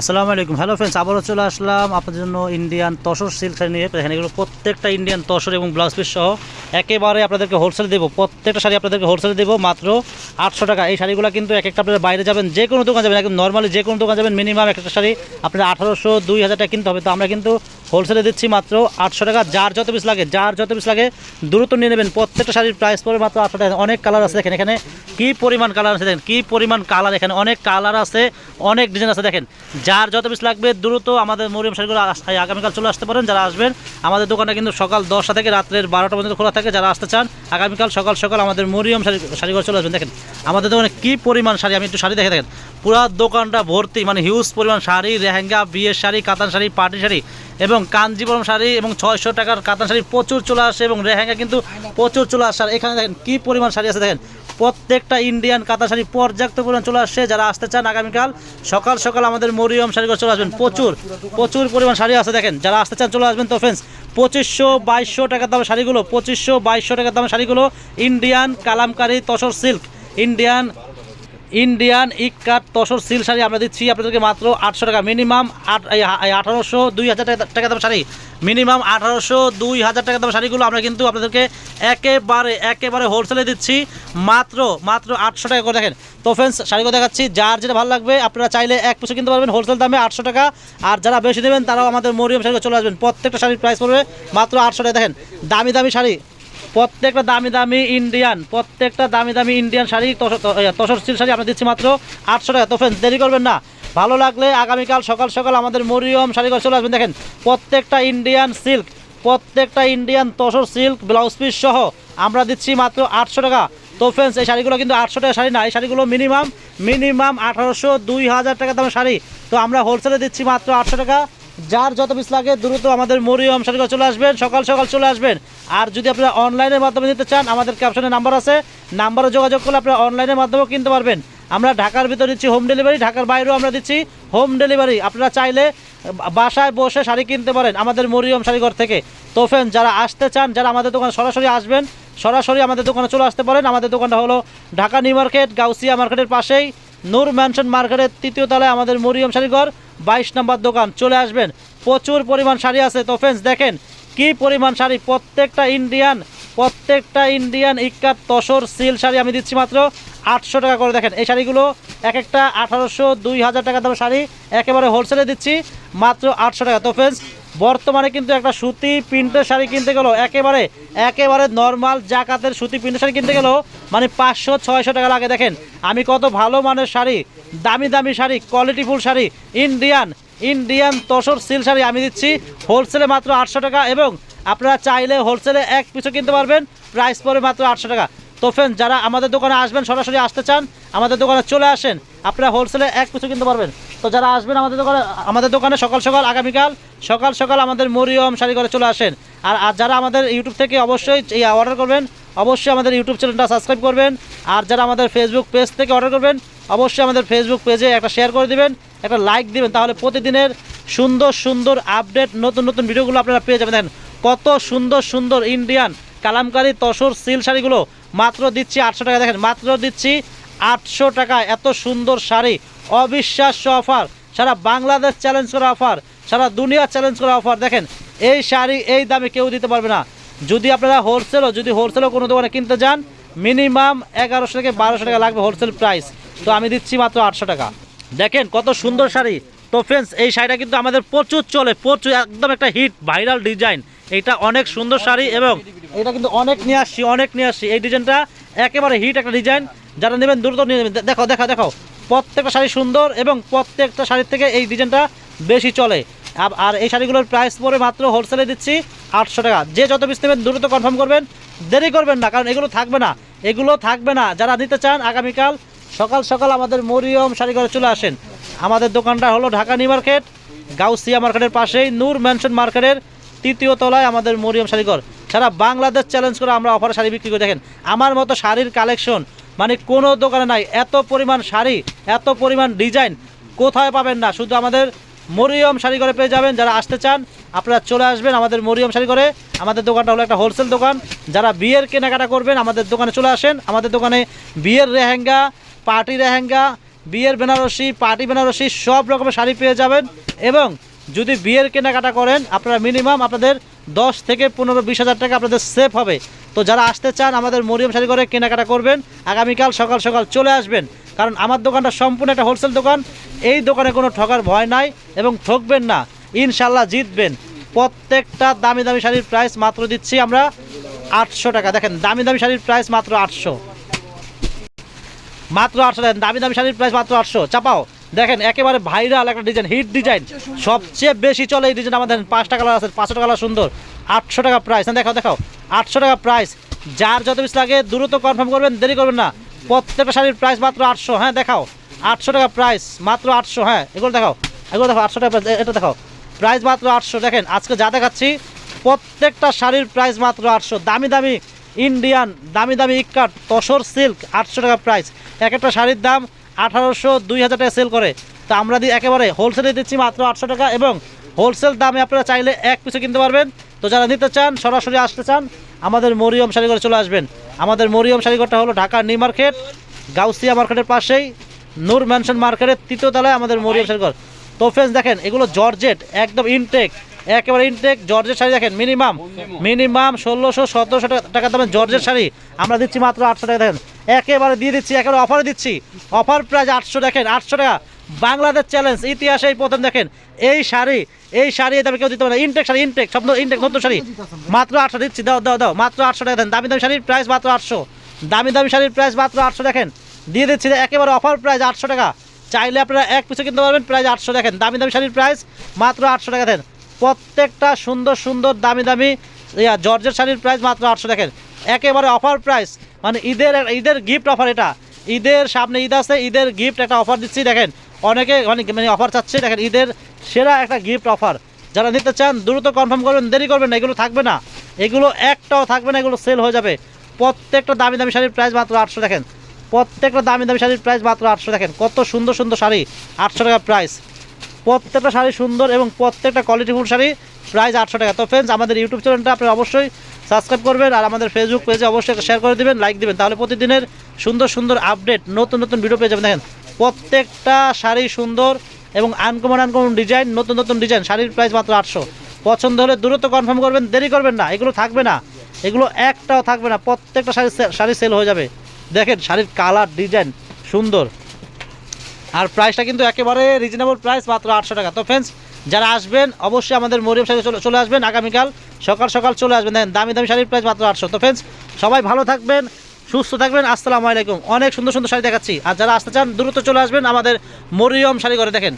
আসসালামু আলাইকুম। Hello friends আবারও চলে আসলাম আপনাদের জন্য ইন্ডিয়ান তসর সিল্ক শাড়ি নিয়ে। এখানে এগুলো প্রত্যেকটা ইন্ডিয়ান তসর এবং ব্লাউজ পিস সহ একেবারে আপনাদেরকে হোলসেল দেবো। প্রত্যেকটা শাড়ি আপনাদেরকে হোলসেল দেবো। মাত্র আটশো টাকা। এই শাড়িগুলো কিন্তু এক একটা আপনারা বাইরে যাবেন, যে কোনো দোকান যাবেন, একদম নর্মালি যে কোনো দোকান যাবেন মিনিমাম একটা শাড়ি আপনার আঠারোশো, দুই হাজার টাকা কিনতে হবে। তো আমরা কিন্তু হোলসেলে দিচ্ছি মাত্র আটশো টাকা। যার যত পিস লাগে, যার যত পিস লাগে, দ্রুত নিয়ে নেবেন। প্রত্যেকটা শাড়ির প্রাইস পড়বে মাত্র আটশো টাকা। অনেক কালার আছে দেখেন এখানে। কি পরিমাণ কালার আছে দেখেন, কি পরিমাণ কালার এখানে। অনেক কালার আছে, অনেক ডিজাইন আছে দেখেন। যার যত পিস লাগবে, দ্রুত আমাদের মরিয়াম শাড়িগুলো আগামীকাল চলে আসতে পারেন। যারা আসবেন, আমাদের দোকানটা কিন্তু সকাল দশটা থেকে রাত্রের বারোটা পর্যন্ত খোলা থাকে। যারা আসতে চান আগামীকাল সকাল সকাল আমাদের মরিয়ম শাড়ি শাড়িঘর চলে আসবেন। দেখেন, আমাদের দোকানে কী পরিমাণ শাড়ি, আমি একটু শাড়ি দেখে দেখেন। পুরো দোকানটা ভর্তি মানে হিউজ পরিমাণ শাড়ি রেহেঙ্গা বিয়ের শাড়ি, কাতান শাড়ি পাটি শাড়ি এবং কাঞ্জিবরম শাড়ি এবং ছয়শো টাকার কাতান শাড়ি প্রচুর চলে আসে এবং রেহেঙ্গা কিন্তু প্রচুর চলে আসে। আর এখানে দেখেন কী পরিমাণ শাড়ি আছে দেখেন। প্রত্যেকটা ইন্ডিয়ান কাতা শাড়ি পর্যাপ্ত পরিমাণ চলে আসছে, যারা আসতে চান আগামীকাল, সকাল সকাল আমাদের মরিয়ম শাড়িঘর চলে আসবেন। প্রচুর প্রচুর পরিমাণ শাড়ি আছে দেখেন। যারা আসতে চান চলে আসবেন তো ফ্রেন্ডস পঁচিশশো বাইশশো টাকার দামের শাড়িগুলো, পঁচিশশো বাইশশো টাকার দামের শাড়িগুলো Indian Kalamkari tussar silk Indian Indian ikat tussar silk sari আমরা দিচ্ছি আপনাদেরকে মাত্র আটশো টাকা মিনিমাম, আট আঠারোশো, দুই হাজার টাকা টাকা দাম শাড়ি। মিনিমাম আঠারোশো, দুই হাজার টাকা দাম শাড়িগুলো আমরা কিন্তু আপনাদেরকে একেবারে একেবারে হোলসেলে দিচ্ছি। মাত্র মাত্র আটশো টাকা করে দেখেন। তো ফ্রেন্ডস শাড়িগুলো দেখাচ্ছি। যার যেটা ভালো লাগবে, আপনারা চাইলে এক পিছু কিনতে পারবেন হোলসেল দামে আটশো টাকা। আর যারা বেশি নেবেন, তারাও আমাদের মরিয়ম শাড়িগুলো চলে আসবেন। প্রত্যেকটা শাড়ির প্রাইস পড়বে মাত্র আটশো টাকা। দেখেন, দামি দামি শাড়ি। প্রত্যেকটা দামি দামি ইন্ডিয়ান প্রত্যেকটা দামি দামি ইন্ডিয়ান শাড়ি তসর সিল শাড়ি আমরা দিচ্ছি মাত্র আটশো টাকা। তো ফ্রেন্ডস দেরি করবেন না। ভালো লাগলে আগামীকাল সকাল সকাল আমাদের মরিয়ম শাড়ি করে চলে আসবেন। দেখেন, প্রত্যেকটা ইন্ডিয়ান সিল্ক প্রত্যেকটা Indian tussar silk blouse piece সহ আমরা দিচ্ছি মাত্র আটশো টাকা। তো ফ্রেন্ডস এই শাড়িগুলো কিন্তু আটশো টাকা শাড়ি না, এই শাড়িগুলো মিনিমাম মিনিমাম আঠারোশো দুই হাজার টাকা দামের শাড়ি। তো আমরা হোলসেলে দিচ্ছি মাত্র আটশো টাকা। যার যত পিস লাগে, দ্রুত আমাদের মরিয়ম শাড়িঘর চলে আসবেন, সকাল সকাল চলে আসবেন। আর যদি আপনারা অনলাইনের মাধ্যমে নিতে চান, আমাদের ক্যাপশনে নাম্বার আছে। নাম্বারে যোগাযোগ করলে আপনারা অনলাইনের মাধ্যমেও কিনতে পারবেন। আমরা ঢাকার ভিতরে দিচ্ছি হোম ডেলিভারি ঢাকার বাইরেও আমরা দিচ্ছি হোম ডেলিভারি আপনারা চাইলে বাসায় বসে শাড়ি কিনতে পারেন আমাদের মরিয়ম শাড়িঘর থেকে। তো ফ্রেন্ড যারা আসতে চান, যারা আমাদের দোকানে সরাসরি আসবেন, সরাসরি আমাদের দোকানে চলে আসতে পারেন। আমাদের দোকানটা হলো ঢাকা নিউ মার্কেট, গাউসিয়া মার্কেটের পাশেই। নূর ম্যানশন মার্কেটের তৃতীয় তলায় আমাদের মরিয়ম শাড়িঘর, বাইশ নম্বর দোকান। চলে আসবেন। প্রচুর পরিমাণ শাড়ি আছে। তো দেখেন কি পরিমাণ শাড়ি? প্রত্যেকটা ইন্ডিয়ান প্রত্যেকটা ইন্ডিয়ান ইক্কাত তসর সিল শাড়ি আমি দিচ্ছি মাত্র আটশো টাকা করে। দেখেন, এই শাড়িগুলো এক একটা আঠারোশো, দুই হাজার টাকা দামের শাড়ি, একেবারে হোলসেলে দিচ্ছি মাত্র আটশো টাকা। তো ফ্রেন্ডস বর্তমানে কিন্তু একটা সুতি প্রিন্টের শাড়ি কিনতে গেলেও একেবারে একেবারে নর্মাল জাকাতের সুতি প্রিন্টের শাড়ি কিনতে গেলেও মানে পাঁচশো, ছয়শো টাকা লাগে। দেখেন, আমি কত ভালো মানের শাড়ি, দামি দামি শাড়ি কোয়ালিটিফুল sari Indian Indian tussar silk sari আমি দিচ্ছি। হোলসেলে মাত্র আটশো টাকা এবং আপনারা চাইলে হোলসেলে এক পিছু কিনতে পারবেন। প্রাইস পড়ে মাত্র আটশো টাকা। তো ফ্রেন্ড যারা আমাদের দোকানে আসবেন, সরাসরি আসতে চান, আমাদের দোকানে চলে আসেন, আপনারা হোলসেলে এক পিছু কিনতে পারবেন। তো যারা আসবেন আমাদের দোকানে আমাদের দোকানে সকাল সকাল, আগামীকাল সকাল সকাল আমাদের মরিয়ম শাড়ি করে চলে আসেন। আর যারা আমাদের ইউটিউব থেকে অবশ্যই এই অর্ডার করবেন অবশ্যই আমাদের ইউটিউব চ্যানেলটা সাবস্ক্রাইব করবেন। আর যারা আমাদের ফেসবুক পেজ থেকে অর্ডার করবেন, অবশ্যই আমাদের ফেসবুক পেজে একটা শেয়ার করে দিবেন, একটা লাইক দিবেন, তাহলে প্রতিদিনের সুন্দর সুন্দর আপডেট নতুন নতুন ভিডিওগুলো আপনারা পেয়ে যাবেন। কত সুন্দর সুন্দর ইন্ডিয়ান কালামকারি তসর সিল শাড়িগুলো, মাত্র দিচ্ছি আটশো টাকা। দেখেন, মাত্র দিচ্ছি আটশো টাকা। এত সুন্দর শাড়ি, অবিশ্বাস্য অফার সারা বাংলাদেশ চ্যালেঞ্জ করা অফার সারা দুনিয়া চ্যালেঞ্জ করা অফার দেখেন, এই শাড়ি এই দামে কেউ দিতে পারবে না। যদি আপনারা হোলসেলও যদি হোলসেলও কোনো দোকানে কিনতে যান মিনিমাম এগারোশো থেকে বারোশো টাকা লাগবে হোলসেল প্রাইস তো আমি দিচ্ছি মাত্র আটশো টাকা। দেখেন কত সুন্দর শাড়ি। তো ফ্রেন্ডস এই শাড়িটা কিন্তু আমাদের প্রচুর চলে, প্রচুর একদম একটা হিট ভাইরাল ডিজাইন এটা অনেক সুন্দর শাড়ি এবং এটা কিন্তু অনেক নিয়ে আসছি, অনেক নিয়ে আসছি। এই ডিজাইনটা একেবারে হিট একটা ডিজাইন যারা নেবেন, দ্রুত নিয়ে নেবেন। দেখো দেখো দেখো। প্রত্যেকটা শাড়ি সুন্দর এবং প্রত্যেকটা শাড়ির থেকে এই ডিজাইনটা বেশি চলে। আর এই শাড়িগুলোর প্রাইস পরে মাত্র হোলসেলে দিচ্ছি আটশো টাকা। যে যত পিস নেবেন, দ্রুত কনফার্ম করবেন। দেরি করবেন না, কারণ এগুলো থাকবে না। এগুলো থাকবে না। যারা নিতে চান, আগামীকাল সকাল সকাল আমাদের মরিয়ম শাড়ি ঘরে চলে আসেন। আমাদের দোকানটা হলো ঢাকা নিউ মার্কেট, গাউসিয়া মার্কেটের পাশেই, নূর ম্যানশন মার্কেটের তৃতীয় তলায় আমাদের মরিয়ম শাড়িঘর। সারা বাংলাদেশ চ্যালেঞ্জ করে আমরা অফারে শাড়ি বিক্রি করে। দেখেন, আমার মতো শাড়ির কালেকশন মানে কোনো দোকানে নাই। এত পরিমাণ শাড়ি, এত পরিমাণ ডিজাইন কোথায় পাবেন না? শুধু আমাদের মরিয়ম শাড়ি করে পেয়ে যাবেন। যারা আসতে চান, আপনারা চলে আসবেন আমাদের মরিয়ম শাড়ি করে আমাদের দোকানটা হলো একটা হোলসেল দোকান। যারা বিয়ের কেনাকাটা করবেন, আমাদের দোকানে চলে আসেন। আমাদের দোকানে বিয়ের রেহেঙ্গা, পার্টি রেহেঙ্গা, বিয়ের বেনারসি, পার্টি বেনারসি, সব রকমের শাড়ি পেয়ে যাবেন। এবং যদি বিয়ের কেনাকাটা করেন, আপনারা মিনিমাম আপনাদের দশ থেকে পনেরো, বিশ হাজার টাকা আপনাদের সেফ হবে। তো যারা আসতে চান, আমাদের মরিয়ম শাড়ি করে কেনাকাটা করবেন, আগামীকাল সকাল সকাল চলে আসবেন। কারণ আমার দোকানটা সম্পূর্ণ একটা হোলসেল দোকান। এই দোকানে কোনো ঠকার ভয় নাই এবং ঠকবেন না। ইনশাল্লাহ জিতবেন। প্রত্যেকটা দামি দামি শাড়ির প্রাইস মাত্র দিচ্ছি আমরা আটশো টাকা। দেখেন, দামি দামি শাড়ির প্রাইস মাত্র আটশো। মাত্র আটশো, দেখেন, দামি দামি শাড়ির প্রাইস মাত্র আটশো। চাপাও। দেখেন, একেবারে ভাইরাল একটা ডিজাইন হিট ডিজাইন সবচেয়ে বেশি চলে এই ডিজাইন আমাদের। পাঁচটা কালার আছে পাঁচটা কালার সুন্দর। আটশো টাকা প্রাইস দেখাও দেখাও। আটশো টাকা প্রাইস যার যত বেশি লাগে, দ্রুত কনফার্ম করবেন, দেরি করবেন না। প্রত্যেকটা শাড়ির প্রাইস মাত্র আটশো হ্যাঁ দেখাও। আটশো টাকা প্রাইস মাত্র আটশো হ্যাঁ এগুলো দেখাও, এগুলো দেখো আটশো টাকা এটা দেখাও। প্রাইস মাত্র আটশো, দেখেন, আজকে যা দেখাচ্ছি, প্রত্যেকটা শাড়ির প্রাইস মাত্র আটশো। দামি দামি ইন্ডিয়ান দামি দামি ইক্কাট তসর সিল্ক আটশো টাকা প্রাইস এক একটা শাড়ির দাম আঠারোশো, দুই হাজার টাকা সেল করে। তো আমরা একেবারে হোলসেলে দিচ্ছি মাত্র আটশো টাকা এবং হোলসেল দামে আপনারা চাইলে এক পিছু কিনতে পারবেন। তো যারা নিতে চান, সরাসরি আসতে চান, আমাদের মরিয়ম শাড়িঘরে চলে আসবেন। আমাদের মরিয়ম শাড়িঘরটা হলো ঢাকা নিউ মার্কেট, গাউসিয়া মার্কেটের পাশেই, নূর ম্যানশন মার্কেটের তৃতীয় তলায় আমাদের মরিয়ম শাড়িঘর তো ফ্রেন্ডস দেখেন, এগুলো জর্জেট, একদম ইনটেক একেবারে ইনটেক জর্জেট শাড়ি দেখেন মিনিমাম মিনিমাম ষোলোশো সতেরোশো টাকা দামের জর্জেট শাড়ি। আমরা দিচ্ছি মাত্র আটশো টাকা, দেখেন, একেবারে দিয়ে দিচ্ছি, একেবারে অফারে দিচ্ছি। অফার প্রাইস আটশো, দেখেন, আটশো টাকা। বাংলাদেশ চ্যালেঞ্জ ইতিহাসে এই প্রথম দেখেন। এই শাড়ি এই শাড়ি দামে কেউ দিতে পারে ইনটেক শাড়ি ইনটেক সব ইনটেক নতুন শাড়ি। মাত্র আটশো দিচ্ছি, দাও দাও দাও, মাত্র আটশো টাকা দেন। দামি দামি শাড়ির প্রাইস মাত্র আটশো। দামি দামি শাড়ির প্রাইস মাত্র আটশো, দেখেন। দিয়ে দিচ্ছি একেবারে অফার প্রাইস আটশো টাকা। চাইলে আপনারা এক পিছু কিনতে পারবেন প্রাইস আটশো, দেখেন। দামি দামি শাড়ির প্রাইস মাত্র আটশো টাকা দেন। প্রত্যেকটা সুন্দর সুন্দর, দামি দামি, ইয়া, জর্জের শাড়ির প্রাইস মাত্র আটশো, দেখেন। একেবারে অফার প্রাইস মানে ঈদের ঈদের গিফট অফার এটা। ঈদের সামনে ঈদ আছে, ঈদের গিফট একটা অফার দিচ্ছি, দেখেন। অনেকে অনেক মানে অফার চাচ্ছে, দেখেন, ঈদের সেরা একটা গিফট অফার যারা নিতে চান, দ্রুত কনফার্ম করবেন, দেরি করবেন না, এগুলো থাকবে না। এগুলো একটাও থাকবে না, এগুলো সেল হয়ে যাবে। প্রত্যেকটা দামি দামি শাড়ির প্রাইস মাত্র আটশো, দেখেন। প্রত্যেকটা দামি দামি শাড়ির প্রাইস মাত্র আটশো, দেখেন। কত সুন্দর সুন্দর শাড়ি, আটশো টাকা প্রাইস প্রত্যেকটা শাড়ি সুন্দর এবং প্রত্যেকটা কোয়ালিটিফুল শাড়ি প্রাইস আটশো টাকা। তো ফ্রেন্ডস আমাদের ইউটিউব চ্যানেলটা আপনি অবশ্যই সাবস্ক্রাইব করবেন আর আমাদের ফেসবুক পেজে অবশ্যই শেয়ার করে দিবেন লাইক দিবেন। তাহলে প্রতিদিনের সুন্দর সুন্দর আপডেট নতুন নতুন ভিডিও পেয়ে যাবেন। দেখেন প্রত্যেকটা শাড়ি সুন্দর এবং আনকমন আনকমন ডিজাইন নতুন নতুন ডিজাইন শাড়ির প্রাইস মাত্র আটশো। পছন্দ হলে দ্রুত কনফার্ম করবেন, দেরি করবেন না, এগুলো থাকবে না। এগুলো একটাও থাকবে না, প্রত্যেকটা শাড়ি শাড়ি সেল হয়ে যাবে। দেখেন, শাড়ির কালার ডিজাইন সুন্দর। আর প্রাইসটা কিন্তু একেবারে রিজনেবল প্রাইস মাত্র আটশো টাকা। তো ফ্রেন্ডস যারা আসবেন, অবশ্যই আমাদের মরিয়ম শাড়ি চলে চলে আসবেন আগামীকাল। সকাল সকাল চলে আসবেন। দেখেন, দামি দামি শাড়ির প্রাইস মাত্র আটশো। তো ফ্রেন্ডস সবাই ভালো থাকবেন সুস্থ থাকবেন, আসসালামু আলাইকুম। অনেক সুন্দর সুন্দর শাড়ি দেখাচ্ছি। আর যারা আসতে চান, দ্রুত চলে আসবেন আমাদের মরিয়ম শাড়ি করে দেখেন।